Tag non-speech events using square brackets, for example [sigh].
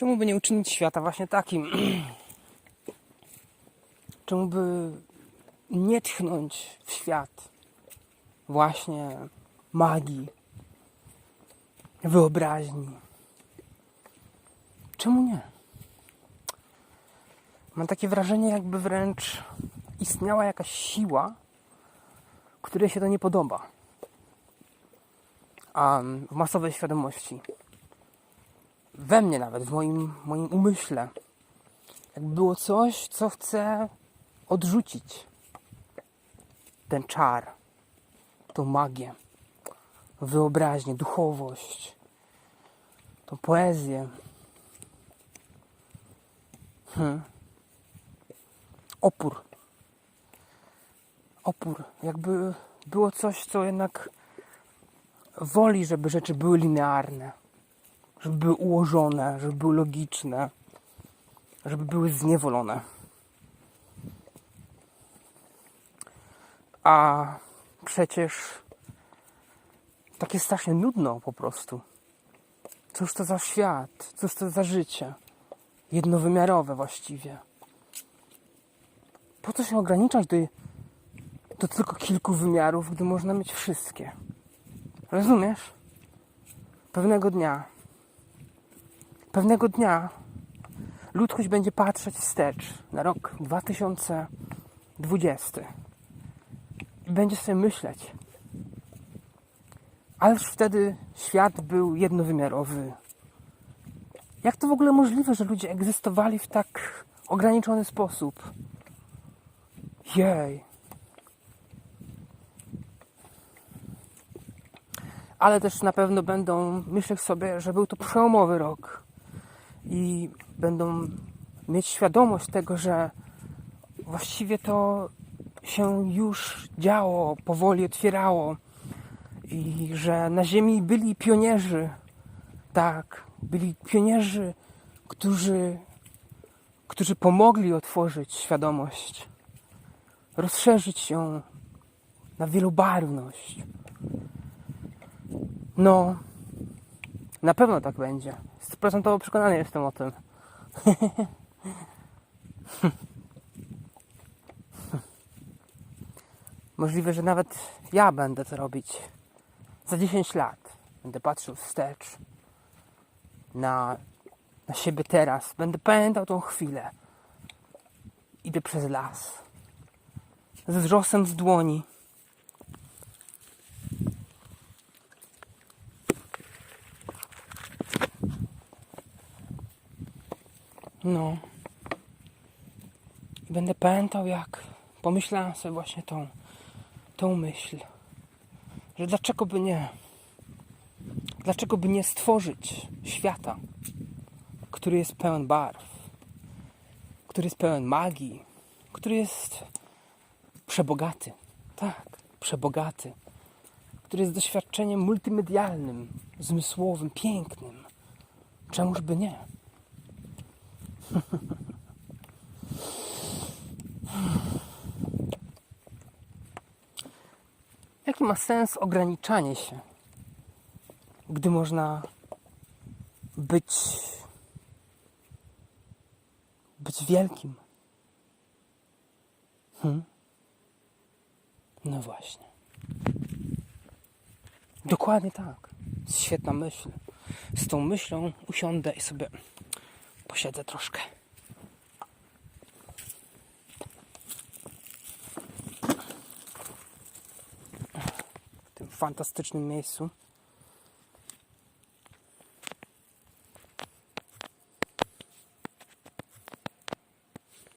Czemu by nie uczynić świata właśnie takim? [clears throat] Czemu by nie tchnąć w świat właśnie magii, wyobraźni? Czemu nie? Mam takie wrażenie, jakby wręcz istniała jakaś siła, której się to nie podoba. A w masowej świadomości, we mnie nawet, w moim, moim umyśle, jakby było coś, co chce odrzucić ten czar, tą magię, wyobraźnię, duchowość, tą poezję. Hmm. Opór. Opór. Jakby było coś, co jednak woli, żeby rzeczy były linearne, żeby były ułożone, żeby były logiczne, żeby były zniewolone. A przecież tak jest strasznie nudno po prostu. Cóż to za świat? Cóż to za życie? Jednowymiarowe właściwie. Po co się ograniczać do, do tylko kilku wymiarów, gdy można mieć wszystkie? Rozumiesz? Pewnego dnia, pewnego dnia ludzkość będzie patrzeć wstecz na rok 2020 i będzie sobie myśleć, ależ wtedy świat był jednowymiarowy. Jak to w ogóle możliwe, że ludzie egzystowali w tak ograniczony sposób? Jej. Ale też na pewno będą myśleć sobie, że był to przełomowy rok i będą mieć świadomość tego, że właściwie to się już działo, powoli otwierało i że na Ziemi byli pionierzy, tak, byli pionierzy, którzy, którzy pomogli otworzyć świadomość, rozszerzyć ją na wielobarwność. No, na pewno tak będzie. Stuprocentowo przekonany jestem o tym. [laughs] Możliwe, że nawet ja będę to robić za 10 lat. Będę patrzył wstecz na, na siebie teraz. Będę pamiętał tą chwilę. Idę przez las. Z wrzosem w dłoni. No. I będę pamiętał, jak pomyślałem sobie właśnie tą, tą myśl, że dlaczego by nie? Dlaczego by nie stworzyć świata, który jest pełen barw, który jest pełen magii, który jest przebogaty, tak, przebogaty, który jest doświadczeniem multimedialnym, zmysłowym, pięknym. Czemuż by nie? Jaki ma sens ograniczanie się, gdy można być być wielkim? Hmm? No właśnie. Dokładnie tak. Świetna myśl. Z tą myślą usiądę i sobie posiedzę troszkę. W tym fantastycznym miejscu.